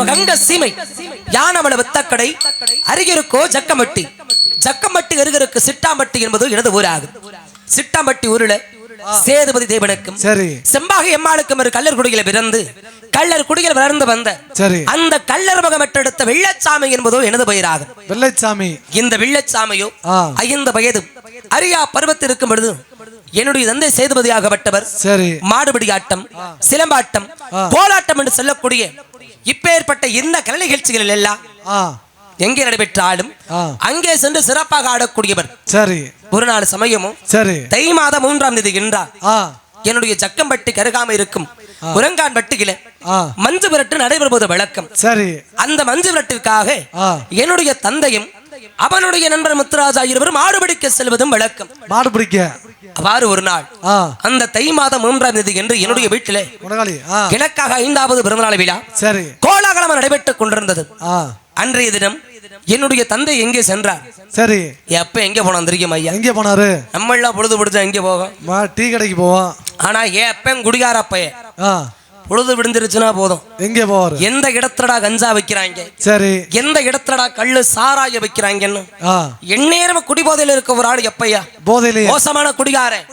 சிவகங்க சீமை யானவள வித்தக்கடை அருகிருக்கோ ஜக்கமட்டி. ஜக்கமட்டி அருகிருக்கு சிட்டாம்பட்டி என்பது எனது ஊராகும். சிட்டாம்பட்டி ஊரில் சேதுபதி தேவனுக்கும் சரி. செம்பாக எம்மாளுக்கும் ஒரு கல்லர் குடியில பிறந்து கள்ளர் குடியில் வளர்ந்து வந்த சரி. அந்த கள்ளர் மகமற்றெடுத்த வெள்ளச்சாமி என்பதோ எனது பெயராகும். வெள்ளைச்சாமி. இந்த வெள்ளச்சாமியோ. ஐந்து வயது அரியா பருவத்தில் இருக்கும் பொழுது என்னுடைய தந்தை சேதுபதியாகப்பட்டவர். சரி. மாடுபிடி ஆட்டம் சிலம்பாட்டம் கோலாட்டம் என்று சொல்லக்கூடிய இப்பேற்பட்ட இந்த கலை நிகழ்ச்சிகளில் எல்லாம் எங்கே நடைபெற்றாலும் ஆ. அங்கே சென்று சிறப்பாக ஆடக்கூடியவர். சரி. ஒரு நாள் சமயமும் சரி. தை மாதம் மூன்றாம் தேதி என்றார் என்னுடைய ஜக்கம்பட்டி கருகாம இருக்கும் உரங்கான் வட்டியில ஆ. மஞ்சு விரட்டு நடைபெறுவது வழக்கம் சரி. அந்த மஞ்சு விரட்டிற்காக என்னுடைய தந்தையும் அவனுடைய நண்பர் முத்துராஜா இருவரும் ஆடுபிடிக்க செல்வதும் வழக்கம் மாடு பிடிக்க அவ்வாறு ஒரு நாள் அந்த தை மாதம் மூன்றாம் தேதி என்று என்னுடைய வீட்டிலே கிழக்காக ஐந்தாவது பிறந்தநாள் விழா சரி. கோலாகலமாக நடைபெற்றுக் கொண்டிருந்தது. அன்றைய தினம் என்னுடைய தந்தை எங்கே சென்றார்? சரி. எப்ப எங்க போனோம் தெரியும் ஐயா? எங்கே போனாரு? நம்ம எல்லாம் பொழுது பிடிச்சா எங்க போகும் மா டீ கடைக்கு போவோம். ஆனா ஏன் அப்பன் குடிகார அப்பைய பொழுது விடிஞ்சிருச்சுன்னா போதும். எங்கே போவாரு? எந்த இடத்துலடா கஞ்சா வைக்கிறாங்க? சரி. எந்த இடத்துலடா கள்ளு சாராய வைக்கிறாங்கன்னு? எந்நேரம் குடிபோதையில இருக்க ஒரு ஆள் எப்பையா? போதையிலேயே? மோசமான குடிகாரன்.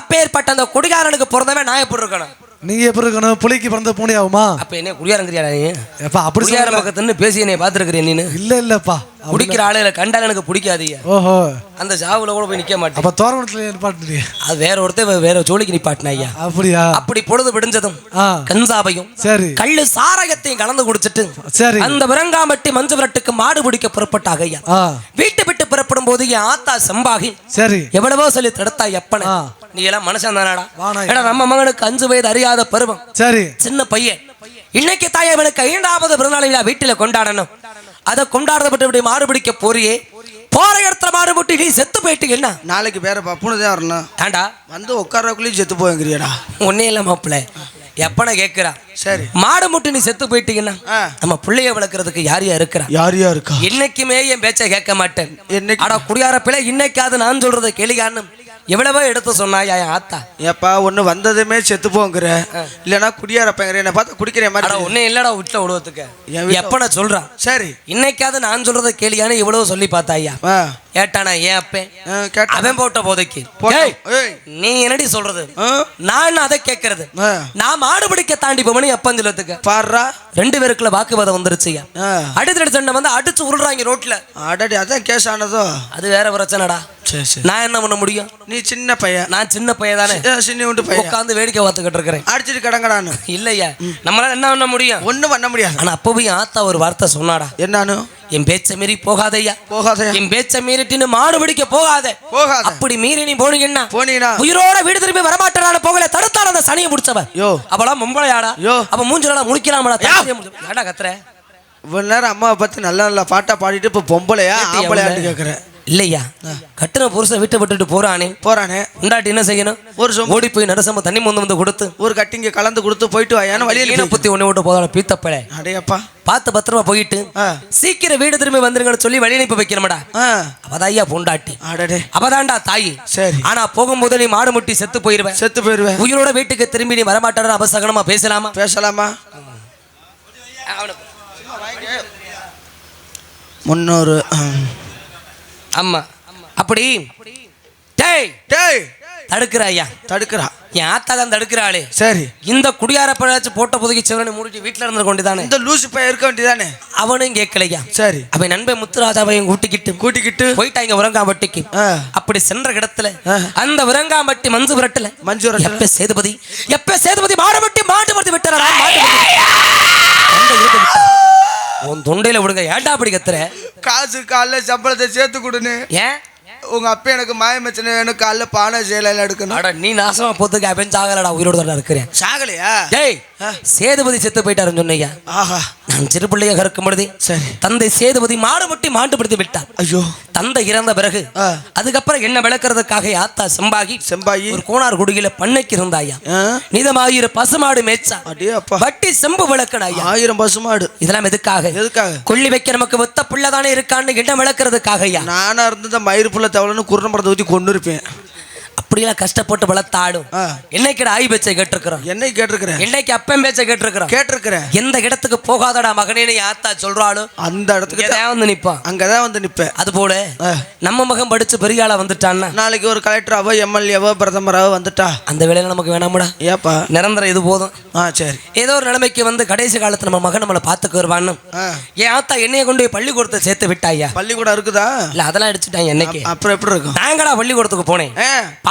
அப்பேற்பட்ட அந்த குடிகாரனுக்கு பிறந்தவன் நான் எப்படி இருக்கணும். நீங்க எப்படி இருக்கணும் புலிக்கு பிறந்த பூனை ஆகுமா அப்ப என்ன குடியாரங்கிறியா நீ? எப்பா அப்படி குடியார பக்கத்துன்னு பேசி என்னை பாத்துருக்கிறேன் நீனு? இல்ல இல்லப்பா. குடிக்கிற ஆளுல கண்டால் எனக்கு பிடிக்காதீங்க. ஓஹோ. அந்த சாவுல கூட போய் நிக்க மாட்டேன். அப்ப தோரணத்துல நிப்பாட்டுறிய? அது வேற ஒருத்தர் வேற ஜோலிக்கு நிப்பாட்டின ஐயா. அப்படியா? அப்படி பொழுது விடிஞ்சதும் கஞ்சாவையும் சரி. கள்ளு சாராயத்தையும் கலந்து குடிச்சிட்டு சரி. அந்த விரங்காமட்டி மஞ்சு விரட்டுக்கு மாடு பிடிக்க புறப்பட்டாக ஐயா. வீட்டை விட்டு புறப்படும் போது என் ஆத்தா செம்பாகி சரி. எவ்வளவோ சொல்லி தடுத்தா எப்பன. நீ எல்லாம் மனுஷன் தானடா. ஏடா நம்ம மகனுக்கு அஞ்சு வயது அறியாத பருவம். சரி. சின்ன பையன். இன்னைக்கு தாய் அவனுக்கு ஐந்தாவது பிறநாள் விழா வீட்டுல கொண்டாடணும். அதை கொண்டாடப்பட்டு இப்படி மாடு பிடிக்க போறியே. போற இடத்துல மாடு பிடி நீ செத்து போயிட்டு என்ன? நாளைக்கு வேற பப்புனு தான் வரணும். ஏண்டா வந்து உட்காரக்குள்ளேயும் செத்து போய்ங்கிறியடா ஒன்னே இல்ல மாப்பிள்ள. எப்பன கேக்குறா. சரி. மாடு முட்டி நீ செத்து போயிட்டீங்கன்னா. நம்ம பிள்ளைய வளர்க்கறதுக்கு யார் யார் இருக்கிறா? யார் யார் இருக்கா? என்னைக்குமே என் பேச்சை கேட்க மாட்டேன். அட குடியார பிள்ளை இன்னைக்காவது நான் சொல்றதை கேளிகான்னு எவ்வளவோ எடுத்து சொன்னாயா என் ஆத்தா. ஏப்பா ஒன்று வந்ததுமே செத்து போங்கிற. இல்லைன்னா குடியாரப்பங்கிற என்னை பார்த்தா குடிக்கிற மாதிரி ஒன்னே இல்லடா வீட்டுல விடுவதுக்கு எப்ப நான் சொல்றான்? சரி. இன்னைக்காவது நான் சொல்றதை கேளியான்னு இவ்வளவு சொல்லி பார்த்தா ஐயா ஆ ஏட்டானா ஏன் அப்பேன்? கேட்டேன் அவன் போட்ட போதைக்கு. நீ என்னடி சொல்றது? நான் அதை கேட்கறது. நான் மாடு பிடிக்க தாண்டி போமனு எப்பன்னு சொல்லத்துக்கு பாருடா ரெண்டு பேருக்குள்ள வாக்குவாதம் வந்துருச்சுயா? ஆ. அடுத்த சண்டை வந்து அடிச்சு உருள்றாங்க ரோட்ல. அடடி அதான் கேஸ் ஆனதோ? அது வேற பிரச்சனைடா. சரி சரி. நான் என்ன பண்ண முடியும்? நீ சின்ன பையன். நான் சின்ன பையன் தானே சின்ன உண்டு பையன். உட்காந்து வேடிக்கை பார்த்துக்கிட்டு இருக்கிறேன். அடிச்சிட்டு கிடங்கடான்னு. இல்லையா? நம்மளால என்ன பண்ண முடியும்? ஒன்றும் பண்ண முடியாது. ஆனா அப்போ போய் ஆத்தா ஒரு வார்த்தை சொன்னாடா. என்னானு? என் பேச்ச மீறி போகாதையா? போகாதயா? என் பேச்ச மீறிட்டுன்னு மாடு பிடிக்க போகாத. போகாத. அப்படி மீறி நீ போனீங்கன்னா போனீனா உயிரோட வீடு திரும்பி வரமாட்டான போகல. தடுத்தான அந்த சனியை முடிச்சவ யோ. அவளா மும்பளையாடா யோ. அப்ப மூஞ்சிலடா முடிச்சு- ஏன்டா கத்துற? இவ்வளோ நேரம் அம்மாவை பற்றி நல்ல நல்ல பாட்டா பாடிட்டு இப்போ பொம்பளையா? ஆம்பளையான்னு உள்ள? இல்லையா? கட்டுன புருஷன் வீட்டை விட்டுட்டு போறானே. போறானே. உண்டாட்டி என்ன செய்யணும்? ஒரு சொம்பு. ஓடி போய் நரசம்ப தண்ணி மொந்து வந்து கொடுத்து ஒரு கட்டிங்க கலந்து கொடுத்து போயிட்டு வாயான்னு வழியில் ஈன புத்தி ஒண்ணு விட்டு போதான பீத்தப்பழ. அடையப்பா. பார்த்து பத்திரமா போயிட்டு சீக்கிரம் வீடு திரும்பி வந்துருங்கன்னு சொல்லி வழி அனுப்பி வைக்கிறமடா ஆ. அவதாய்யா பொண்டாட்டி. அடடே. அவதான்டா தாயி. சரி. ஆனா போகும்போது நீ மாடு முட்டி செத்து போயிருவேன் செத்து போயிடுவேன் உயிரோட வீட்டுக்கு திரும்பி நீ வரமாட்டான அபசகனமா பேசலாமா? பேசலாமா? முன்னூறு. ஆமா அப்படி. டேய் டேய். தடுக்கிற ஐயா தடுக்கிறா. என் ஆத்தா தான் தடுக்கிறாளே. சரி. இந்த குடியார பழாச்சு போட்ட புதுக்கி சிவனை மூடிட்டு வீட்டுல இருந்து கொண்டுதானே இந்த லூசு பையன் இருக்க வேண்டியதானே? அவனும் கேட்கலையா? சரி. அவன் நண்பன் முத்துராஜாவையும் கூட்டிக்கிட்டு கூட்டிக்கிட்டு போயிட்டாங்க உரங்காம்பட்டிக்கு ஆ. அப்படி சென்ற இடத்துல. அந்த உரங்காம்பட்டி மஞ்சு விரட்டல மஞ்சு எப்ப சேதுபதி எப்ப சேதுபதி மாடுபட்டி மாட்டு படுத்து விட்டாரா மாட்டு. உன் தொண்டையில விடுங்க. ஏன்டா அப்படி கத்துற? காசு காலைல சம்பளத்தை சேர்த்து கொடுன்னு. ஏன்? உங்க அப்பா எனக்கு மாயமச்சனை எனக்கு காலைல பானை சேலையில எடுக்கணும். அட நீ நாசமா போத்துக்கு அவன் சாகலடா உயிரோட தான் இருக்கிறேன். சாகலையா? டேய் சேதுபதி செத்து போயிட்டாருன்னு சொன்னீங்க. ஆஹா. நான் சிறு பிள்ளைய கறக்கும் பொழுது சரி. தந்தை சேதுபதி மாடுபட்டி மாட்டுப்படுத்தி விட்டார். ஐயோ. தந்தை இறந்த பிறகு. அதுக்கப்புறம் என்ன விளக்குறதுக்காக ஆத்தா செம்பாகி செம்பாயி ஒரு கோனார் குடியில பண்ணைக்கு இருந்தாயா? நீதமாயிர பசுமாடு மேய்ச்சா? வட்டி செம்பு விளக்கணாயா ஆயிரம் பசுமாடு. இதெல்லாம் எதுக்காக? எதுக்காக? கொள்ளி வைக்க நமக்கு ஒத்த பிள்ளை தானே இருக்கான்னு இடம் விளக்குறதுக்காக நானா இருந்து மயிர் புள்ள தவளைன்னு குருணம் படத்தை ஊற்றி கொண்டு இருப்பேன் அப்படியெல்லாம் கஷ்டப்பட்டு வளர்த்த ஆடும் ஆ. என்னைக்கு ஆய் பேச்சை கேட்டிருக்கிறோம்? என்னை கேட்டிருக்கிறேன். என்னைக்கு அப்பன் பேச்சை கேட்டிருக்கிறோம்? கேட்டிருக்கிறேன். எந்த இடத்துக்கு போகாதடா மகனேன்னு ஆத்தா சொல்றாலும் அந்த இடத்துக்கு தான். வந்து நிப்பான் அங்கதான் வந்து நிப்பேன் அது போல. நம்ம மகன் படிச்சு பெரிய ஆளா வந்துட்டான்னா? நாளைக்கு ஒரு கலெக்டராவோ எம்எல்ஏவோ பிரதமராவோ வந்துட்டா? அந்த வேலையில நமக்கு வேணாமுடா. ஏப்பா. நிரந்தரம் இது போதும். ஆ சரி. ஏதோ ஒரு நிலைமைக்கு வந்து கடைசி காலத்துல நம்ம மகன் நம்மளை பார்த்துக்கு வருவான்னு. என் ஆத்தா என்னைய கொண்டு போய் பள்ளிக்கூடத்தை சேர்த்து விட்டாயா பள்ளிக்கூடம் இருக்குதா? இல்ல அதெல்லாம் அடிச்சுட்டாங்க என்னைக்கு? அப்புறம் எப்படி இருக்கும்? நாங்களா பள்ளிக்கூடத்துக்கு போனேன்.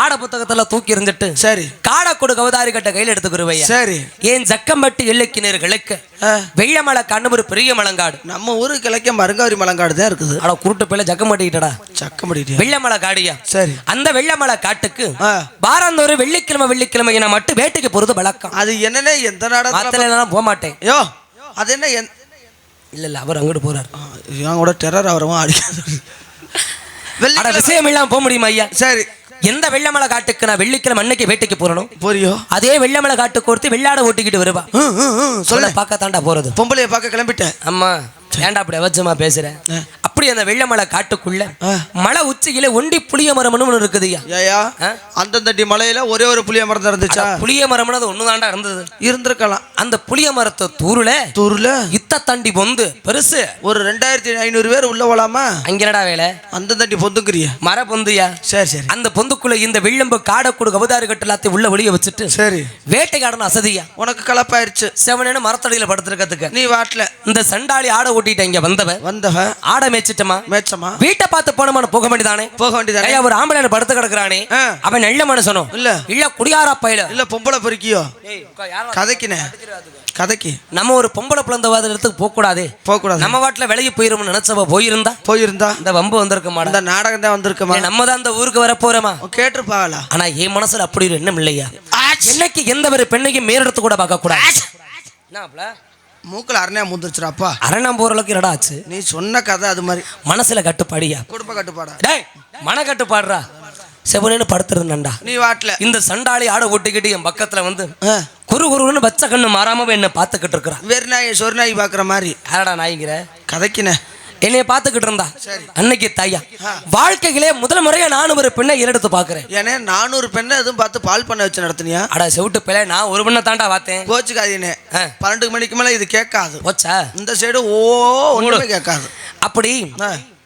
பாட புத்தகத்துல தூக்கி இருந்துட்டு சரி. காடக்கொடு கவதாரி கட்ட கையில எடுத்துக்கிருவையா? சரி. ஏன் ஜக்கம்பட்டு எல்லைக்கிணர்களுக்கு ஆ, வெள்ளமலை கண்ணு ஒரு பெரிய மலங்காடு. நம்ம ஊரு கிழக்க மருங்காவரி மலங்காடு தான் இருக்குது. ஆனா குருட்டு பிள்ளை ஜக்கம்பட்டிக்கிட்டடா சக்க முடியும் வெள்ளமலை காடியா? சரி. அந்த வெள்ளமலை காட்டுக்கு ஆ. வாரந்தோறும் வெள்ளிக்கிழமை வெள்ளிக்கிழமை நான் மட்டும் வேட்டைக்கு போறது வழக்கம். அது என்னன்னே எந்த நாடகத்துல போக மாட்டேன். யோ அது என்ன என் இல்ல இல்ல அவர் அங்கிட்டு போறாரு. இவன் கூட டெரர் அவரவும் அடிக்காது. விஷயம் இல்லாம போக முடியுமா ஐயா? சரி. எந்த வெள்ளமலை காட்டுக்கு நான் வெள்ளிக்கிழமை அன்னைக்கு வேட்டைக்கு போறணும் போறியோ? அதே வெள்ளமலை காட்டுக்கு ஒருத்தி வெள்ளாட ஓட்டிக்கிட்டு வருவா. சொல்ல சொல்லு பார்க்கத்தாண்டா போறது. பொம்பளைய பார்க்க கிளம்பிட்டேன். அம்மா ஏன்டா அப்படி அவச்சமா பேசுற? ஆ. அப்படி அந்த வெள்ளமலை காட்டுக்குள்ள. மலை உச்சியில ஒண்டி புளிய மரம்னு ஒண்ணு இருக்குதுய்யா ஏயா ஆ? அந்தந்தட்டி மலையில ஒரே ஒரு புளிய மரம் இருந்துச்சா? அட, புளிய மரம்னு அது ஒண்ணுதான்டா இருந்தது. இருந்திருக்கலாம். அந்த புளிய மரத்தை தூருல தூர்ல? இத்த தண்டி பொந்து. பெருசு. ஒரு ரெண்டாயிரத்தி ஐநூறு பேர் உள்ள போலாமா? அங்கடா வேலை? அந்த தண்டி பொந்துக்கிறிய. மர பொந்துயா? சரி சரி. அந்த பொந்துக்குள்ள இந்த வில்லம்பு காடக்கூடு கபதாறு கட்டு எல்லாத்தையும் உள்ள வெளிய வச்சுட்டு சரி. வேட்டைக்காரன் அசதியா? உனக்கு கலப்பாயிருச்சு. செவனேன்னு மரத்தடியில படுத்துருக்கிறதுக்கு. நீ வாட்ல இந்த சண்டாளி ஆடை ஓட்டிட்ட இங்க வந்தவ வந்தவ ஆடை மேய்ச்சிட்டமா? மேச்சமா வீட்டை பார்த்து போனமான போக வேண்டியதானே? போக வேண்டியதானே? ஒரு ஆம்பளை படுத்து கிடக்குறானே. அவன் நல்ல மனுஷனோ? இல்ல. இல்ல குடியாரா பயில? இல்ல பொம்பளை பொறுக்கியோ? கதைக்கினே. கதைக்கு. நம்ம ஒரு பொம்பளை பிளந்தவாத இடத்துக்கு போக கூடாது போக கூடாது நம்ம வாட்டுல விலகி போயிரும்னு நினைச்சவ போயிருந்தா? போயிருந்தா? இந்த வம்பு வந்திருக்க மாட்டா அந்த நாடகம் தான் வந்திருக்குமா? நம்ம தான் அந்த ஊருக்கு வர போறோமா? கேட்டிருப்பாங்களா ஆனா என் மனசுல அப்படி ஒரு எண்ணம் இல்லையா? என்னைக்கு எந்த ஒரு பெண்ணையும் மேலெடுத்து கூட பார்க்க கூடாது என்னாப்ல? மூக்கில் அரணையா முந்திருச்சுடாப்பா அரணாம் போற அளவுக்கு என்னடா ஆச்சு? நீ சொன்ன கதை அது மாதிரி. மனசுல கட்டுப்பாடியா? குடும்ப கட்டுப்பாடா. டேய் மன கட்டுப்பாடுறா. செவனேன்னு படுத்திருந்தேன்டா நீ வாட்ல இந்த சண்டாளி ஆடை ஓட்டிக்கிட்டு என் பக்கத்துல வந்து குரு குருன்னு பச்சை கண்ணு மாறாம என்ன பார்த்துக்கிட்டு இருக்கிறான் வெறிநாயை சொரிநாய் பார்க்குற மாதிரி. யாரடா நாய்ங்கிற? கதைக்கினே. என்னைய பார்த்துக்கிட்டு இருந்தா. அன்னைக்கு தாயா. வாழ்க்கையிலே முதல் முறையா நானும் ஒரு பெண்ணை ஏறெடுத்து பாக்குறேன் ஏன்னா நானூறு பெண்ணை எதுவும் பார்த்து பால் பண்ண வச்சு நடத்துனியா? அட செவிட்டு பிள்ளை நான் ஒரு பெண்ணை தாண்டா பார்த்தேன். கோச்சுக்காதீனே. பன்னெண்டு மணிக்கு மேலே இது கேட்காது. போச்சா? இந்த சைடு ஓ ஒன்றுமே கேட்காது. அப்படி.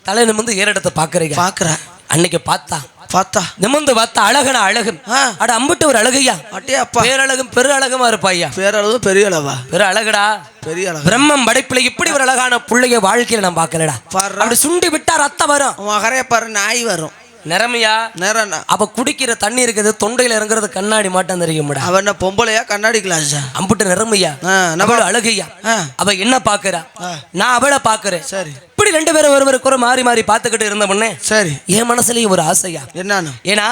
தலை நிமிந்து ஏறெடுத்து பாக்குறீங்க பார்க்குற அன்னைக்கு பார்த்தா பார்த்தா நிமிந்து பார்த்தா அழகன அழகு. அட அம்பிட்டு ஒரு அழகையா அட்டே அப்பா. பேரழகும் பெரு அழகுமா இருப்பாய்யா. பேரளவு பெரிய அளவா. பெரு அழகுடா. பெரிய அளவு. பிரம்மம் படைப்புல இப்படி ஒரு அழகான புள்ளைய வாழ்க்கையில நான் பார்க்கலடா. அப்படி சுண்டி விட்டா ரத்தம் வரும். மகரே பாரு நாய் வரும். நிறமையா? நேரம் அவ குடிக்கிற தண்ணி இருக்குது தொண்டையில இறங்குறது கண்ணாடி மாட்டம் தெரியும்டா. அவன் என்ன பொம்பளையா கண்ணாடி கிளாஸா? அம்புட்டு நிறமையா. ஆ, நம்ம- அவள அழகையா. அவ என்ன பாக்குறா. நான் அவளை பாக்குறேன். சரி. இப்படி ரெண்டு பேரும் ஒருவருக்கு ஒரு மாறி மாறி பார்த்துக்கிட்டு இருந்த முன்னே சரி. என் மனசுலயும் ஒரு ஆசையா? என்னான்னு? ஏன்னா.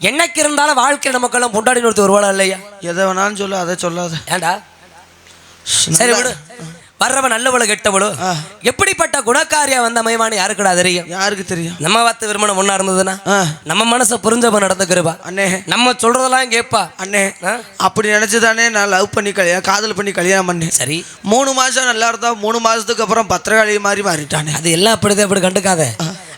என்னைக்கு இருந்தாலும் வாழ்க்கையில நமக்கெல்லாம் பொண்டாடி ஒருத்தர் வருவாளா இல்லையா? எதை வேணாலும் சொல்லு அதை சொல்லாத. ஏண்டா? சரி விடு. வர்றவன் நல்லவளோ கெட்டவளோ. எப்படிப்பட்ட குணக்காரியா வந்த மயமான யாருக்குடா தெரியும்? யாருக்கு தெரியும்? நம்ம பார்த்து விரும்பணும் ஒண்ணா இருந்ததுன்னா? நம்ம மனசை புரிஞ்சவன் நடந்துக்கிறப்பா அண்ணே. நம்ம சொல்றதெல்லாம் கேட்பா. அண்ணே? அப்படி நினைச்சுதானே நான் லவ் பண்ணி கல்யாணம் காதல் பண்ணி கல்யாணம் பண்ணேன். சரி. மூணு மாசம் நல்லா இருந்தா மூணு மாசத்துக்கு அப்புறம் பத்திரகாளி மாதிரி மாறிட்டானே. அது எல்லாம் அப்படிதான் அப்படி கண்டுக்காத.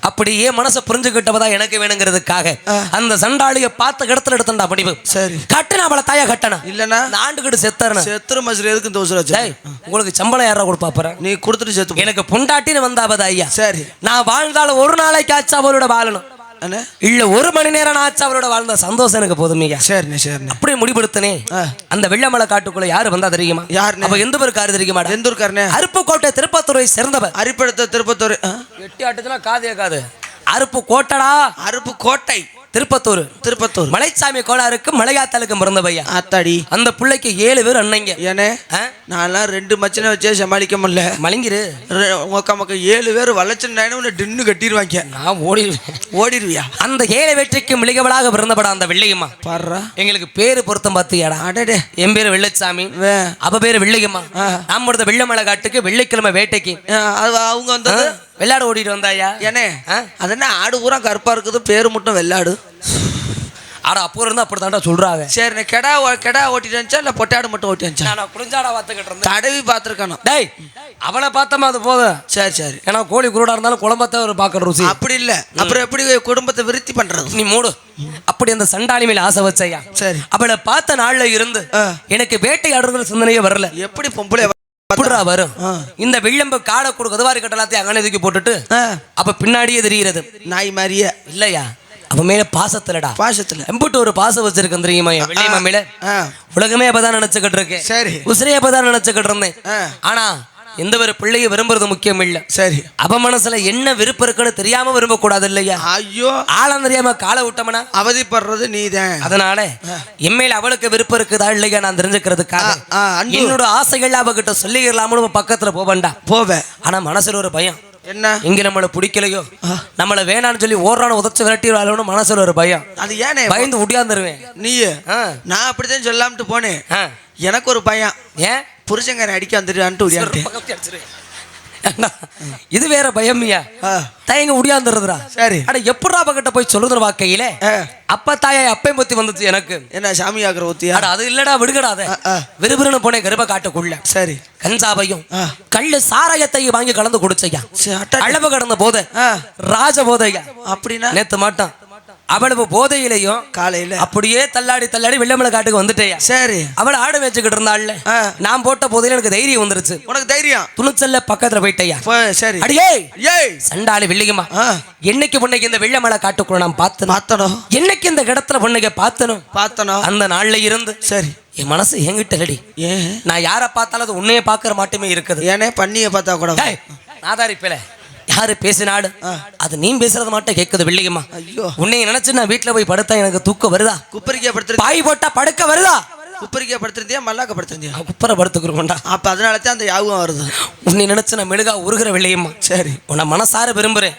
அப்படி ஏன் மனசை புரிஞ்சுக்கிட்டவதான் எனக்கு வேணுங்கிறதுக்காக. அந்த சண்டாளிய பார்த்த இடத்துல எடுத்தா படிப்பு. சரி. கட்டுன அவளை தாயா கட்டணும் இல்லனா ஆண்டுகிட்டு செத்தரணும் செத்துரு மசுரு எதுக்கு டேய் உங்களுக்கு சம்பளம் யாரா கொடுப்பா போறேன் நீ கொடுத்துட்டு செத்து. எனக்கு பொண்டாட்டின்னு வந்தாபத ஐயா? சரி. நான் வாழ்ந்தாலும் ஒரு நாளைக்கு ஆச்சு அவளோட வாழணும். இல்ல ஒரு மணி நேரம் ஆச்சு அவளோட வாழ்ந்த சந்தோஷம் எனக்கு போதுமையா சரிண்ணே சரிண்ணே. அப்படி முடிவெடுத்தனே. அந்த வெள்ளமலை காட்டுக்குள்ள யாரு வந்தா தெரியுமா? யாருண்ணே? அப்ப எந்த பேர் காரு தெரியுமாடா? எந்த ஊருக்காரனே அருப்புக்கோட்டை திருப்பத்துறை சேர்ந்தவர். அரிப்படுத்த திருப்பத்தூர் ஆ? எட்டி ஆட்டுச்சுன்னா காது கேட்காது அருப்பு கோட்டடா அருப்பு கோட்டை திருப்பத்தூர். திருப்பத்தூர். மலைச்சாமி கோளாருக்கு மலையாத்தலுக்கு பிறந்த பையன். ஆத்தாடி. அந்த பிள்ளைக்கு ஏழு பேர் அண்ணங்க. ஏனே? நான்லாம் ரெண்டு மச்சனை வச்சே சமாளிக்க முடியல. மலிங்கிரு. உங்க மக்கள் ஏழு பேர் வளர்ச்சின்னு டின்னு கட்டிடுவாங்க நான் ஓடிடுவேன். ஓடிடுவியா? அந்த ஏழை வெற்றிக்கு மிளிகவளாக பிறந்தபடா அந்த வெள்ளையம்மா. பாடுறா. எங்களுக்கு பேரு பொருத்தம் பார்த்தியாடா. அடடே. என் பேரு வெள்ளச்சாமி. அவ பேரு வெள்ளையம்மா. ஆ. நாம் கொடுத்த வெள்ளமலை காட்டுக்கு வெள்ளிக்கிழமை வேட்டைக்கு. அவங்க வந்தது? வெள்ளாடு ஓடிட்டு வந்தாயா? ஏனே? அது என்ன ஆடு பூரா கருப்பா இருக்குது பேரு மட்டும் வெள்ளாடு? ஆனா அப்போ இருந்து அப்படி தாண்டா சரி நான் கெடா கெடா ஓட்டிட்டு வந்துச்சா இல்ல பொட்டாடு மட்டும் ஓட்டி வந்துச்சா? நான் குடிஞ்சாடா பார்த்துக்கிட்டு இருந்தேன். தடவி பார்த்துருக்கணும். டேய் அவளை பார்த்தமா அது போதும். சரி சரி. ஏன்னா கோழி குருடா இருந்தாலும் குழம்பத்தை ஒரு பார்க்குற ருசி. அப்படி இல்ல. அப்புறம் எப்படி குடும்பத்தை விருத்தி பண்றது? நீ மூடு. அப்படி அந்த சண்டாளி மேல ஆசை வச்சையா? சரி. அவளை பார்த்த நாள்ல இருந்து. எனக்கு வேட்டையாடுற சிந்தனையே வரல. எப்படி பொம்பளை எப்படிடா வரும். இந்த வில்லம்பு காடை கொடு கதவாரி கட்டலாத்தையும் அங்கனே தூக்கி போட்டுட்டு அப்ப பின்னாடியே தெரிகிறது. நாய் மாதிரியே. இல்லையா? அவன் மேல பாசத்துலடா. பாசத்துல. எம்பிட்டு ஒரு பாசம் வச்சிருக்கேன் தெரியுமா என் வெள்ளியம்மா மேல ஆ, உலகமே அப்பதான் நினைச்சுக்கிட்டு இருக்கேன். சரி. உசிரே அப்பதான் நினைச்சுக்கிட்டு இருந்தேன். ஆனா எந்த ஒரு பிள்ளையை விரும்புறது முக்கியம் இல்ல சரி. அவ மனசுல என்ன விருப்பம் இருக்குன்னு தெரியாம விரும்ப கூடாது இல்லையா ஐயோ. ஆழம் தெரியாம காலை விட்டோம்னா அவதிப்படுறது நீதான். அதனால எம்மையில அவளுக்கு விருப்பம் இருக்குதா இல்லையா நான் தெரிஞ்சுக்கிறதுக்காக. என்னோட ஆசைகள் அவகிட்ட சொல்லிக்கலாம்னு நம்ம பக்கத்துல போவேன்டா போவேன் ஆனா மனசுல ஒரு பயம். என்ன? எங்க நம்மளை பிடிக்கலையோ? நம்மள வேணாம்னு சொல்லி ஓடுறான உதச்சு விரட்டிடுவாளோன்னு மனசுல ஒரு பயம். அது ஏனே? பயந்து உடியாந்துருவேன் நீ. நான் அப்படித்தான் சொல்லாமட்டு போனேன். எனக்கு ஒரு பையன் ஏன்? புருஷங்காரன் அடிக்க வந்துட்டான்ட்டு. ஏண்டா, இது வேற பயமியா. தயங்க உடியாந்துருதுடா சரி. அட எப்படா அவகிட்ட போய் சொல்லுதுற வாக்கையில. அப்ப தாயா அப்பையும் பத்தி வந்துச்சு எனக்கு. என்ன சாமி ஆக்குற ஊத்தியா அட அது இல்லடா விடுகடாத. விறுவிறுன்னு போனேன் கருப்ப காட்டுக்குள்ள. சரி. கஞ்சாவையும். கள்ளு சாராயத்தையும் வாங்கி கலந்து குடிச்சையா. அளவு கடந்த போதை. ராஜ போதையா. அப்படின்னா? நேத்து மாட்டான் அவ்வளவு போதையிலையும் காலையில. அப்படியே தள்ளாடி தள்ளாடி வெள்ளமலை காட்டுக்கு வந்துட்டேயா? சரி. அவளை ஆடு மேய்ச்சிக்கிட்டு இருந்தாள்ல. ஆ. நான் போட்ட போதையில எனக்கு தைரியம் வந்துருச்சு. உனக்கு தைரியம்? துணிச்சல்ல பக்கத்துல போயிட்டயா? சரி. அடியே! ஏய் சண்டாளி வெள்ளியம்மா. என்னைக்கு பொண்ணைக்கு இந்த வெள்ளமலை காட்டுக்குள்ள நான் பார்த்தனும் பார்த்தனோ? என்னைக்கு இந்த இடத்துல பொண்ணைக்கு பார்த்தனும் பார்த்தனோ? அந்த நாள்ல இருந்து சரி. என் மனசு என்கிட்ட இல்லடி. ஏன்? நான் யாரை பார்த்தாலும் அது உன்னைய பார்க்கற மாட்டுமே இருக்குது. ஏனே பண்ணிய பார்த்தா கூட. டேய், நாதாரி பேல யாரு பேசினாலும் அது நீ பேசுறது மட்டும் கேட்குது வெள்ளியம்மா ஐயோ. உன்னை நினைச்சு நான் வீட்டுல போய் படுத்தா எனக்கு தூக்கம் வருதா? குப்பரிக்கா படுத்துரு பாய் போட்டா படுக்க வருதா? குப்பரிக்கா படுத்துருந்தியா மல்லாக்க படுத்துருந்தியா குப்பரை படுத்துக்கிறோம்டா அப்ப அதனால தான் அந்த யாவும் வருது. உன்னை நினைச்சு நான் மெழுகா உருகிற வெள்ளியம்மா சரி. உன்னை மனசார விரும்புறேன்.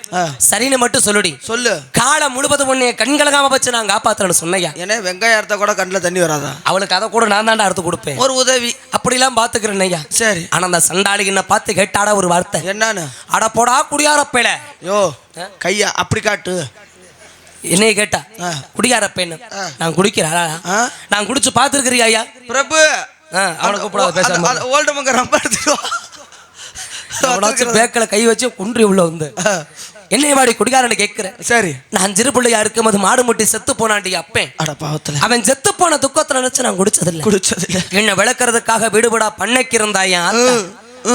சரின்னு மட்டும் சொல்லுடி. சொல்லு. காலம் முழுவதும் உன்னை கண்கலகாம வச்சு நான் காப்பாத்துறேன்னு சொன்னையா? ஏன்னா வெங்காயம் அறுத்தா கூட கண்ணில் தண்ணி வராதா? அவளுக்கு அதை கூட நான் தாண்டா அறுத்து கொடுப்பேன். ஒரு உதவி. அப்படிலாம் பாத்துக்கிறேன் ஐயா. சரி. ஆனா அந்த சண்டாளி என்ன பார்த்து கேட்டாடா ஒரு வார்த்தை. என்னன்னு? அட போடா குடியாரப்பேல யோ கையா அப்படி காட்டு. என்னைய கேட்டா. குடியார பெண்ணு. நான் குடிக்கிறா? நான் குடிச்சு பார்த்துருக்கிறியா ஐயா? பிரபு. அவனை கூப்பிடாத பேசாம. ஓல்டு மங்க ரொம்ப எடுத்துக்கோ பேக்கல கை வச்சு குன்றி உள்ள வந்து. என்னைய வாடி குடிகாரன்னு கேட்கிறேன். சரி. நான் சிறு பிள்ளையா இருக்கும் அது மாடு முட்டி செத்து போனாண்டி அப்பேன் அட பாவத்துல. அவன் செத்து போன துக்கத்துல நினைச்சு நான் குடிச்சதில்லை. குடிச்சதில்ல. என்ன விளக்குறதுக்காக வீடுபடா பண்ணைக்கு இருந்தா என் ஆத்தா.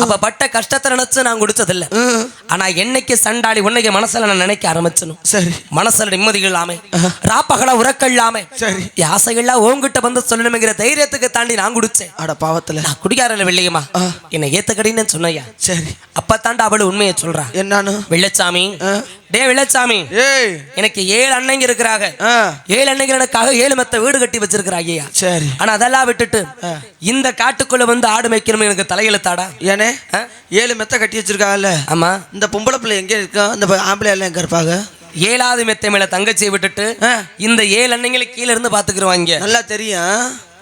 அப்ப பட்ட கஷ்டத்தை நினைச்சு நான் குடிச்சதில்லை. ஆனா என்னைக்கு சண்டாளி உன்னைக்கு மனசுல நான் நினைக்க ஆரம்பிச்சனும் சரி. மனசுல நிம்மதி இல்லாம ராப்பகல உறக்க இல்லாம சரி. ஆசைகள்லாம் உன்கிட்ட வந்து சொல்லணுங்கிற தைரியத்துக்கு தாண்டி நான் குடிச்சேன். அட பாவத்துல. நான் குடிக்காரல வெள்ளையம்மா. என்னை ஏத்துக்கடின்னு சொன்னையா சரி. அப்ப தாண்டா அவளு உண்மையை சொல்றா. என்னன்னு வெள்ளச்சாமி. டே வெள்ளச்சாமி ஏய். எனக்கு ஏழு அண்ணங்க இருக்கிறாங்க. ஏழு அண்ணங்க எனக்காக ஏழு மெத்த வீடு கட்டி வச்சிருக்கிறாங்க ஐயா சரி. ஆனா அதெல்லாம் விட்டுட்டு இந்த காட்டுக்குள்ள வந்து ஆடு மேய்க்கணும் எனக்கு தலையெழுத்தாடா? ஏனே? ஏழு மெத்த கட்டி வச்சிருக்காங்கல்ல. ஆமா. இந்த பொம்பளை பிள்ளை எங்க இருக்கா? இந்த ஆம்பளை எல்லாம் எங்க இருப்பாங்க? ஏழாவது மெத்தை மேல தங்கச்சியை விட்டுட்டு. இந்த ஏழு அண்ணங்களை கீழ இருந்து பாத்துக்கிறவாங்க நல்லா தெரியும்.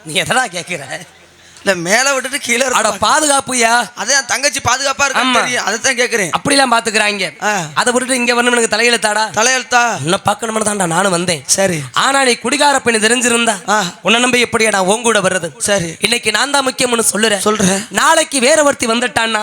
நீ எதடா கேக்குற? இல்ல மேல விட்டுட்டு கீழே அட. பாதுகாப்புயா? அதே தங்கச்சி பாதுகாப்பா இருக்கு. தெரியும். அதைத்தான் கேக்குறேன். அப்படிலாம் பாத்துக்கிறாங்க ஆ. அதை விட்டுட்டு இங்க வரணும் எனக்கு தலையெழுத்தாடா? தலையெழுத்தா? உன்னை பார்க்கணும்னு தான்டா நானும் வந்தேன். சரி. ஆனா நீ குடிகார பெண்ணு தெரிஞ்சிருந்தா. உன்னை நம்பி எப்படியா நான் உன் கூட வர்றது? சரி. இன்னைக்கு நான் தான் முக்கியம்னு சொல்லுறேன். சொல்றேன். நாளைக்கு வேற ஒருத்தி வந்துட்டான்னா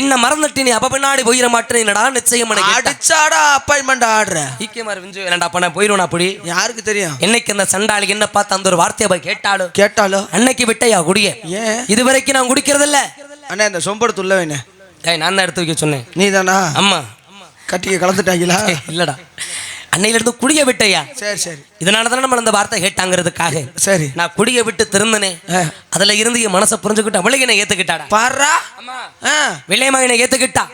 என்ன மறந்துட்டு நீ அப்ப பின்னாடி போயிட மாட்டேன் என்னடா நிச்சயம். அடிச்சாடா அப்பாயின்மெண்ட் ஆடுற. ஈக்கியமார் விஞ்சு. அப்ப நான் போயிடுவேன் அப்படி யாருக்கு தெரியும்? என்னைக்கு அந்த சண்டாளி என்ன பார்த்து அந்த ஒரு வார்த்தையை போய் கேட்டாலும் கேட்டாலும் அன்னைக்கு விட்டையா குடிய? ஏன்? இது வரைக்கும் நான் குடிக்கிறது இல்ல அண்ணா இந்த சொம்படு உள்ள வேணே ஏய் நான் தான் எடுத்து வைக்க சொன்னேன். நீ தானா அம்மா. கட்டிக்க கலந்துட்டாங்களா? இல்லடா. அன்னையில இருந்து குடிய விட்டையா? சரி சரி. இதனால தானே நம்ம அந்த வார்த்தை கேட்டாங்கிறதுக்காக. சரி. நான் குடிய விட்டு திருந்தனே. அதுல இருந்து என் மனசை புரிஞ்சுக்கிட்டு அவளை என்னை ஏத்துக்கிட்டாடா? பாரா. வெள்ளையம்மா என்னை ஏத்துக்கிட்டா?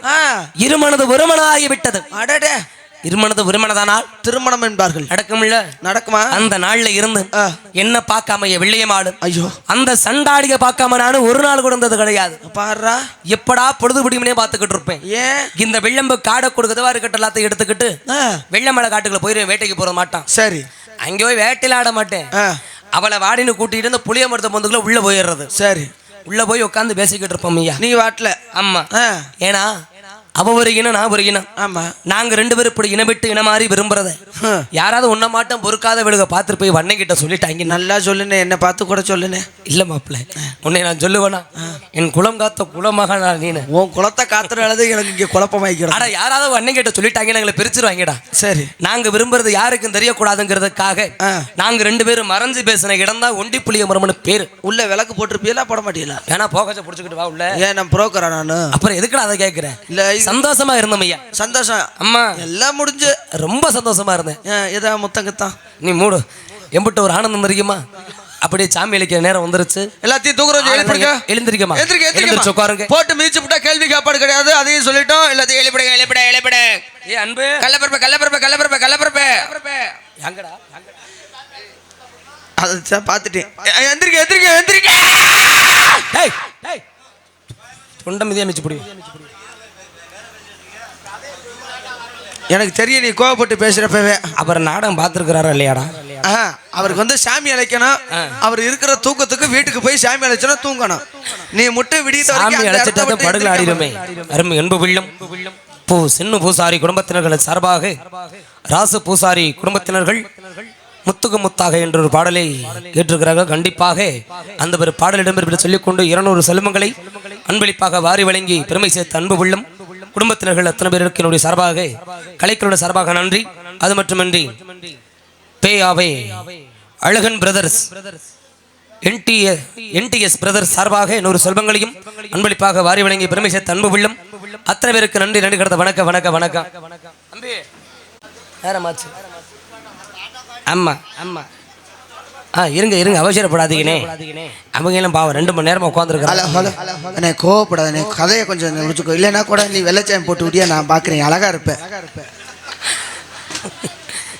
இருமனது ஒருமனதாகி விட்டது அடடே. இருமனது ஒருமனதானால் திருமணம் என்பார்கள். நடக்கும்ல நடக்குமா? அந்த நாள்ல இருந்து. என்ன பார்க்காம வெள்ளையமாடு ஐயோ. அந்த சண்டாடிக பார்க்காம நானும் ஒரு நாள் கூட இருந்தது கிடையாது. பாரா. எப்படா பொழுது பிடிமனே பார்த்துக்கிட்டு இருப்பேன். ஏன்? இந்த வெள்ளம்பு காடை கொடுக்கதவா இருக்கட்டும் எல்லாத்தையும் எடுத்துக்கிட்டு வெள்ளமலை காட்டுக்குள்ள போயிடுவேன் வேட்டைக்கு போற மாட்டான். சரி. அங்கே போய் வேட்டையில ஆட மாட்டேன். அவளை வாடின்னு கூட்டிட்டு இந்த புளிய மரத்த பொந்துக்குள்ள உள்ள போயிடுறது. சரி. உள்ள போய் உட்காந்து பேசிக்கிட்டு இருப்போம் ஐயா. நீ வாட்டல. ஆமா. ஏன்னா அவ ஒரு இனம் நான் ஒரு இனம். ஆமா. நாங்க ரெண்டு பேரும் இப்படி இனம் விட்டு இனம் மாறி விரும்புறத. யாராவது உன்ன மாட்டம் பொறுக்காத விழுக பார்த்துட்டு போய் வண்ணன் கிட்ட சொல்லிட்டாங்க நல்லா. சொல்லுனே என்ன பார்த்து கூட சொல்லுனே. இல்ல மாப்பிள்ள உன்னை நான் சொல்லுவேனா? என் குலம் காத்த குலமாக நான். நீனு உன் குளத்தை காத்துறது எனக்கு இங்க குழப்பமாய்க்கிறோம். அட யாராவது வண்ணன் கிட்ட சொல்லிட்டாங்க எங்களை பிரிச்சிருவாங்கடா. சரி. நாங்க விரும்புறது யாருக்கும் தெரியக்கூடாதுங்கிறதுக்காக. நாங்க ரெண்டு பேரும் மறைஞ்சு பேசின இடம் தான் ஒண்டி புளிய மரம்னு பேரு. உள்ள விளக்கு போட்டிருப்பீங்களா போட மாட்டீங்களா? வேணா போகச்ச புடிச்சுக்கிட்டு வா உள்ள. ஏன் நான் புரோக்கரா நானு? அப்புறம் எதுக்குடா அதை கேட்கிறேன் இல்ல சந்தோஷமா இருந்தோம் ஐயா. சந்தோஷம். அம்மா. எல்லாம் முடிஞ்சு. ரொம்ப சந்தோஷமா இருந்தேன். எதா முத்தங்கத்தான்? நீ மூடு. எம்பிட்ட ஒரு ஆனந்தம் தெரியுமா? அப்படியே சாமி அளிக்கிற நேரம் வந்துருச்சு. எல்லாத்தையும் தூக்குறோம் எழுப்பிடுங்க. எழுந்திருக்கமா எந்திரிக்க எழுந்திருச்சு உட்காருங்க. போட்டு மிதிச்சு விட்டா கேள்வி காப்பாடு கிடையாது. அதையும் சொல்லிட்டோம். எல்லாத்தையும் எழுப்பிடுங்க எழுப்பிட எழுப்பிட. ஏ அன்பு. கள்ளப்பரப்ப கள்ளப்பரப்ப கள்ளப்பரப்ப கள்ளப்பரப்ப எங்கடா? அதை பார்த்துட்டேன். எந்திரிக்க எந்திரிக்க எந்திரிக்க தொண்டை மிதியா மிச்சு புடி எனக்கு தெரியும் நீ கோவப்பட்டு பேசுறப்பவே. அப்புறம் நாடகம் பார்த்துருக்கிறாரா இல்லையாடா? ஆஹா, அவருக்கு வந்து சாமி அழைக்கணும். அவர் இருக்கிற தூக்கத்துக்கு வீட்டுக்கு போய் சாமி அழைச்சனா தூங்கணும். நீ முட்டை விடியத சாமி அழைச்சிட்டு படுகல ஆடிடுமே அருமை அன்பு வில்லும். பூ சின்னு பூசாரி குடும்பத்தினர்கள் சார்பாக ராசு பூசாரி குடும்பத்தினர்கள் முத்துக்கு முத்தாக என்ற ஒரு பாடலை கேட்டிருக்கிறார்கள். கண்டிப்பாக அந்த ஒரு பாடலிடம் சொல்லிக்கொண்டு இருநூறு செல்வங்களை அன்பளிப்பாக வாரி வழங்கி பெருமை சேர்த்த அன்பு உள்ளம் குடும்பத்தினர்கள் அத்தனை பேருக்கு என்னுடைய சார்பாக கலைக்களுடைய சார்பாக நன்றி. அது மட்டுமின்றி பேயாவே Azhagan brothers N D S brothers சார்பாக இன்னொரு செல்வங்களையும் அன்பளிப்பாக வாரி வழங்கி பெருமை சேர்த்த அன்பு உள்ளம் அத்தனை பேருக்கு நன்றி நன்றி கடத்த வணக்கம். வணக்கம். வணக்கம் நேரமாச்சு. ஆமா ஆமா ஆ இருங்க இருங்க. அவசரப்படாதீங்கண்ணே. அவங்க எல்லாம் பாவம் ரெண்டு மணி நேரமா ஹலோ உட்காந்துருக்காங்க ஹலோ. அண்ணே கோவப்படாத நீ கதையை கொஞ்சம் முடிச்சுக்கோ. இல்லைன்னா கூட நீ வெள்ளச்சாயம் போட்டு விட்டியா நான் பார்க்குறேன். அழகா இருப்பேன்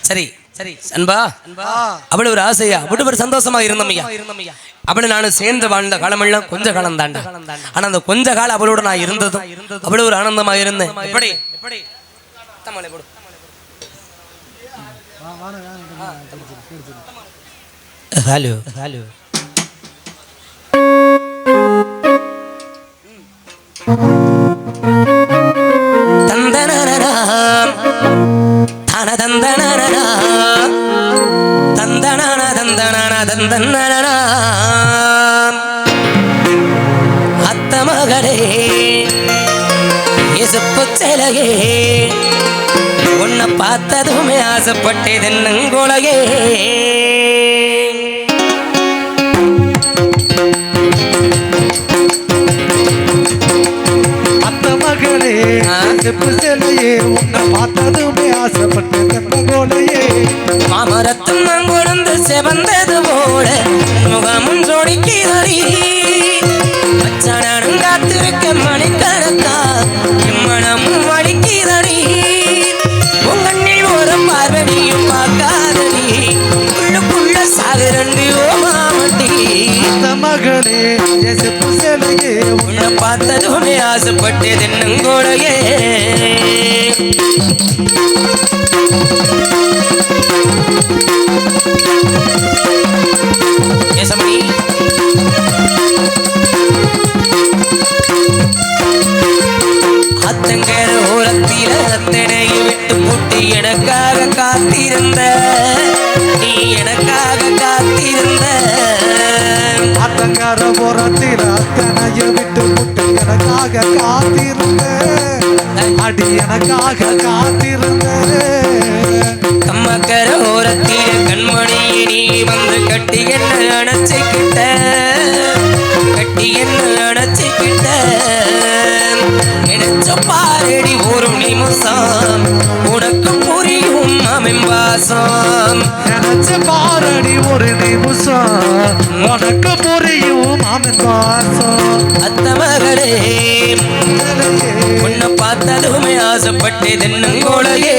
சரி சரி. அன்பா அவ்வளவு ஒரு ஆசையா? அவ்வளவு ஒரு சந்தோஷமா இருந்தோம்யா? அப்படி நான் சேர்ந்து வாழ்ந்த காலமெல்லாம் கொஞ்ச காலம் தாண்டா ஆனா அந்த கொஞ்ச காலம் அவளோட நான் இருந்ததும் அவ்வளவு ஒரு ஆனந்தமா இருந்தேன். எப்படி? எப்படி? தம்மாலே போடு. தந்தனன தந்தனன அத்த மகளே இசுப்பு சிலையே உன்னை பார்த்ததுமே ஆசைப்பட்டது என்னங்கோலையே செப்பு சிலையே உன்னை பார்த்ததுமே ஆசைப்பட்டு தென்னகோலையே மாமரத்தும் மங்குழந்து செவந்தது போல முகமும் சொடிக்கிறடி உன்னை பார்த்ததுமே ஆசைப்பட்டு தென்னங்கோடையே எனக்காக காத்திருந்த கம்மக்கர ஓரத்தில கண்மணியை நீ வந்து கட்டி என்ன அணைச்சிக்கிட்ட? கட்டி என்ன அணைச்சிக்கிட்ட? நினைச்ச பாரடி ஒரு நிமிஷம். உனக்கு புரியும் அமிம்பாசம். நினைச்ச பாரடி ஒரு நிமிஷம். உனக்கு அத்த மகளே உன்னை பார்த்ததுமே ஆசைப்பட்டேன் தென்னங்கோலையே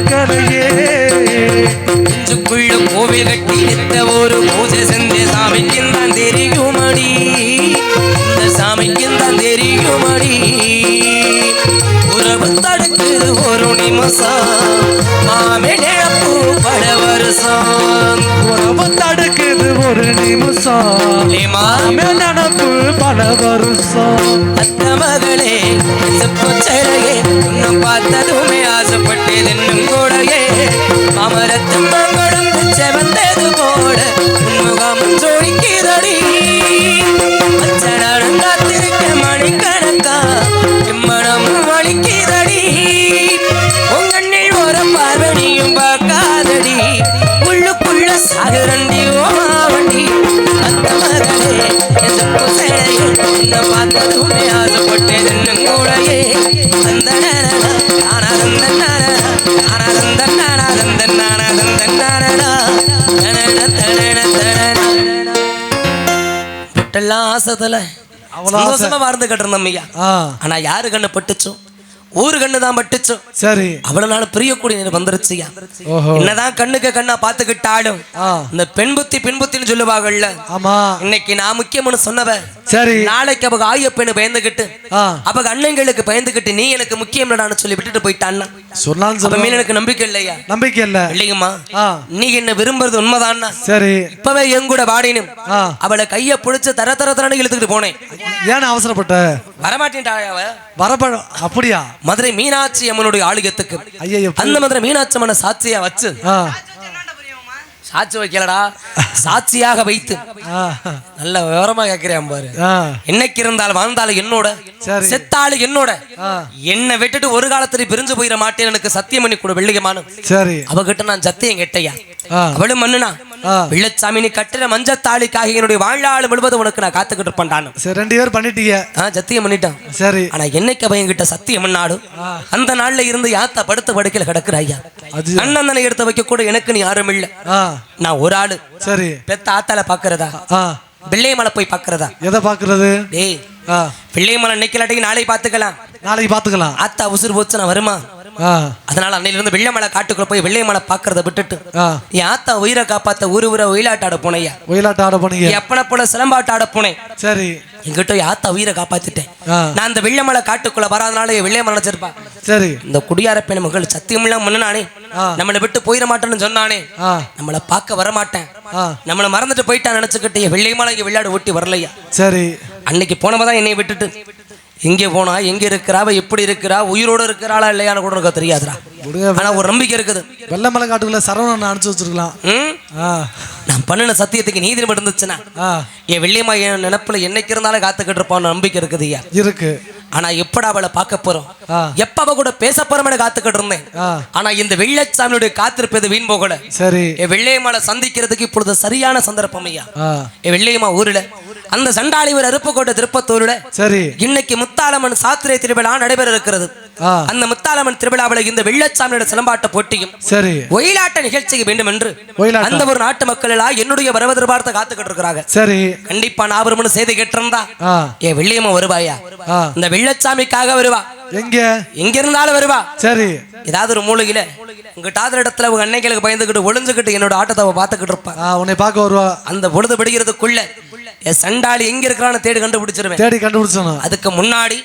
நானும் மறக்கலையே நெஞ்சுக்குள்ள கோவில் கட்டி நித்த ஒரு பூஜை செஞ்ச சாமிக்கும் தான் தெரியுமடி. இந்த சாமிக்கும் தான் தெரியுமடி. உறவு தடுக்குது ஒரு நிமிஷம். மாமே நிழப்பு பல வருஷம் உறவு தடுக்குது ஒரு நிமிஷம். லேமா மேல் நினப்பு பல வருஷம். அத்த மகளே செப்பச்சரையே உன்னை பார்த்ததுமே ஆசைப்பட்டது என்னும் கூடயே மாமரத்தும் மங்களும் செவந்தது போல உன்முகம் ஜோடிக்கிறடி அச்சனம் பட்டெல்லாம் ஆசைதல அவ்வளவு ஆசை. சந்தோஷமா வாழ்ந்துகிட்டு இருந்தோம் ஐயா. ஆனா யாரு கண்ணு பட்டுச்சோ? ஊரு கண்ணு தான் பட்டுச்சோ. சரி. அவ்வளவு நாள் பிரியக்கூடிய நேரம் வந்துருச்சுயா என்னதான் கண்ணுக்கு கண்ணா பாத்துக்கிட்டாலும் இந்த பெண் புத்தி புத்தின்னு சொல்லுவாங்கல்ல. ஆமா. இன்னைக்கு நான் முக்கியம்னு சொன்னவ. சரி. நாளைக்கு அவங்க ஆய பெண்ணு பயந்துகிட்டு அவங்க அண்ணங்களுக்கு பயந்துகிட்டு நீ எனக்கு முக்கியம் சொல்லி விட்டுட்டு போயிட்டான்னா? சொன்னாலும் அப்ப சொல்ல. மேல எனக்கு நம்பிக்கை இல்லையா? நம்பிக்கை இல்ல. இல்லைங்கம்மா. நீ என்ன விரும்புறது உண்மைதான்னா? சரி. இப்பவே என் கூட வாடினும். அவளை கைய பிடிச்சு தர தர தரன்னு இழுத்துக்கிட்டு போனேன். ஏன் அவசரப்பட்ட? வரமாட்டேன்டா அவ? வரப்ப அப்படியா? மதுரை மீனாட்சி அம்மனுடைய ஆளுகத்துக்கு ஐயோ அந்த மதுரை மீனாட்சி அம்மனை சாட்சியா வச்சு. சாட்சி வைக்கலடா. சாட்சியாக வைத்து. நல்ல விவரமா கேட்கிறேன் பாரு. என்னைக்கு இருந்தாலும் வாழ்ந்தாலும் என்னோட. செத்தாலும் என்னோட. என்னை விட்டுட்டு ஒரு காலத்துல பிரிஞ்சு போயிட மாட்டேன். எனக்கு சத்தியம் பண்ணி கூட வெள்ளிகமான சரி. அவகிட்ட நான் சத்தியம் கெட்டையா அவளும் மண்ணுனா. நீ கட்டுற மஞ்சத்தாளிக்காக என்னுடைய வாழ்நாள் முழுவதும் உனக்கு நான் காத்துக்கிட்டு இருப்பேன் சரி ரெண்டு பேர் பண்ணிட்டீங்க. சத்தியம் பண்ணிட்டான் சரி. ஆனா என்னைக்கு அவன் என்கிட்ட சத்தியம் பண்ணாடும். அந்த நாள்ல இருந்து யாத்தா படுத்த படுக்கையில கிடக்குற ஐயா. அண்ணந்தனை எடுத்து வைக்க கூட எனக்கு நீ யாரும் இல்ல. நான் ஒரு ஆளு. சரி. பெத்த ஆத்தால பாக்குறதா? ஆ. வெள்ளையமலை போய் பாக்குறதா? எதை பாக்குறது? டேய் ஆ. வெள்ளையமலை நிக்கலாட்டிக்கு நாளை பாத்துக்கலாம். நாளைக்கு பாத்துக்கலாம். ஆத்தா உசுறு போச்சு நான் வருமா? அதனால அன்னையில இருந்து வெள்ளைமலை காட்டுக்குள்ள போய் வெள்ளையமலை பாக்குறத விட்டுட்டு என் ஆத்தா உயிரை காப்பாத்த ஊரு ஊர ஒயிலாட்டாட போனையா ஒயிலாட்டம் ஆட போனீங்க? எப்பன போல சிலம்பாட்டாட போனேன். சரி. என்கிட்ட என் ஆத்தா உயிரை காப்பாத்திட்டேன். நான் அந்த வெள்ளைமலை காட்டுக்குள்ள வராதனால என் வெள்ளையமலை நினைச்சிருப்பா சரி. இந்த குடியார பெண் மகள் சத்தியமெல்லாம் முன்னானே. நம்மளை விட்டு போயிட மாட்டேன்னு சொன்னானே. நம்மளை பார்க்க வர மாட்டேன். ஆ. நம்மளை மறந்துட்டு போயிட்டான் நினைச்சுக்கிட்டு என் வெள்ளையமலை இங்க விளையாடு ஓட்டி வரலையா. சரி. அன்னைக்கு போனவ தான் என்னை விட்டுட்டு. எங்கே போனா எங்க இருக்கிறாவ எப்படி இருக்கிறா உயிரோட இருக்கிறாளா இல்லையான்னு கூட எனக்கு தெரியாதுடா. விடுங்க ஆனா ஒரு நம்பிக்கை இருக்குது. வெள்ளமலை காட்டுக்குள்ள சரவணன் அனுப்பிச்சு வச்சிருக்கலாம். நான் பண்ணின சத்தியத்துக்கு நீதி மட்டும் இருந்துச்சுன்னா என் வெள்ளியம்மா என் நினப்புல என்னைக்கு இருந்தாலும் காத்துக்கிட்டு இருப்பான்னு நம்பிக்கை இருக்குது ஐயா. இருக்கு. ஆனா எப்படா அவளை பார்க்க போறோம்? எப்ப அவ கூட பேச போறோம்னு காத்துக்கிட்டு இருந்தேன். ஆனா இந்த வெள்ளச்சாமியுடைய காத்திருப்பது வீண் போகல. சரி. என் வெள்ளையம்மாளை சந்திக்கிறதுக்கு இப்பொழுது சரியான சந்தர்ப்பம் ஐயா. என் வெள்ளையம்மா ஊர்ல. அந்த சண்டாளி ஒரு அருப்புக்கோட்டை திருப்பத்தூர்ல சரி. இன்னைக்கு முத்தாளம்மன் சாத்திரை திருவிழா நடைபெற இருக்கிறது. அந்த முத்தாளம்மன் திருவிழாவில் இந்த வெள்ளச்சாமியோட சிலம்பாட்ட போட்டியும் சரி. ஒயிலாட்ட நிகழ்ச்சிக்கு வேண்டும் என்று. அந்த ஒரு நாட்டு மக்கள் எல்லாம் என்னுடைய வரவு எதிர்பார்த்து காத்துக்கிட்டு இருக்கிறாங்க. சரி. கண்டிப்பா நான் செய்தி கேட்டிருந்தா ஏ வெள்ளியம்மா வருவாயா? இந்த வெள்ளச்சாமிக்காக வருவா. எங்க? எங்க இருந்தாலும் வருவா. சரி. ஏதாவது ஒரு மூலையில உங்கட்டாத இடத்துல உங்க அன்னைகளுக்கு பயந்துக்கிட்டு ஒளிஞ்சுக்கிட்டு என்னோட ஆட்டத்தை பார்த்துக்கிட்டு இருப்பா. உன்னை பார்க்க வருவா. அந்த பொழுது பிடிக்கிறதுக்குள்ள என் சண்டாளி எங்க இருக்கிறான்னு தேடி கண்டுபிடிச்சிருவேன். தேடி கண்டுபிடிச்சணும் அதுக்கு முன்னாடி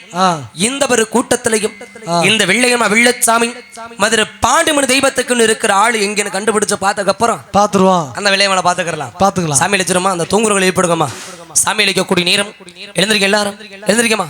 இந்த ஒரு கூட்டத்திலையும் இந்த வெள்ளையம்மா வெள்ளச்சாமி மதுரை பாண்டிமணி தெய்வத்துக்குன்னு இருக்கிற ஆளு எங்கன்னு கண்டுபிடிச்சு பார்த்ததுக்கு அப்புறம் பார்த்துருவோம் அந்த வெள்ளையம்மனை பாத்துக்கலாம் பார்த்துக்கலாம். சாமி அழிச்சிருமா அந்த தூங்குறவங்களை எழுப்பிடுங்கம்மா சாமி அழிக்கக்கூடிய நேரம். எழுந்திருக்க எல்லாரும். எழுந்திருக்கமா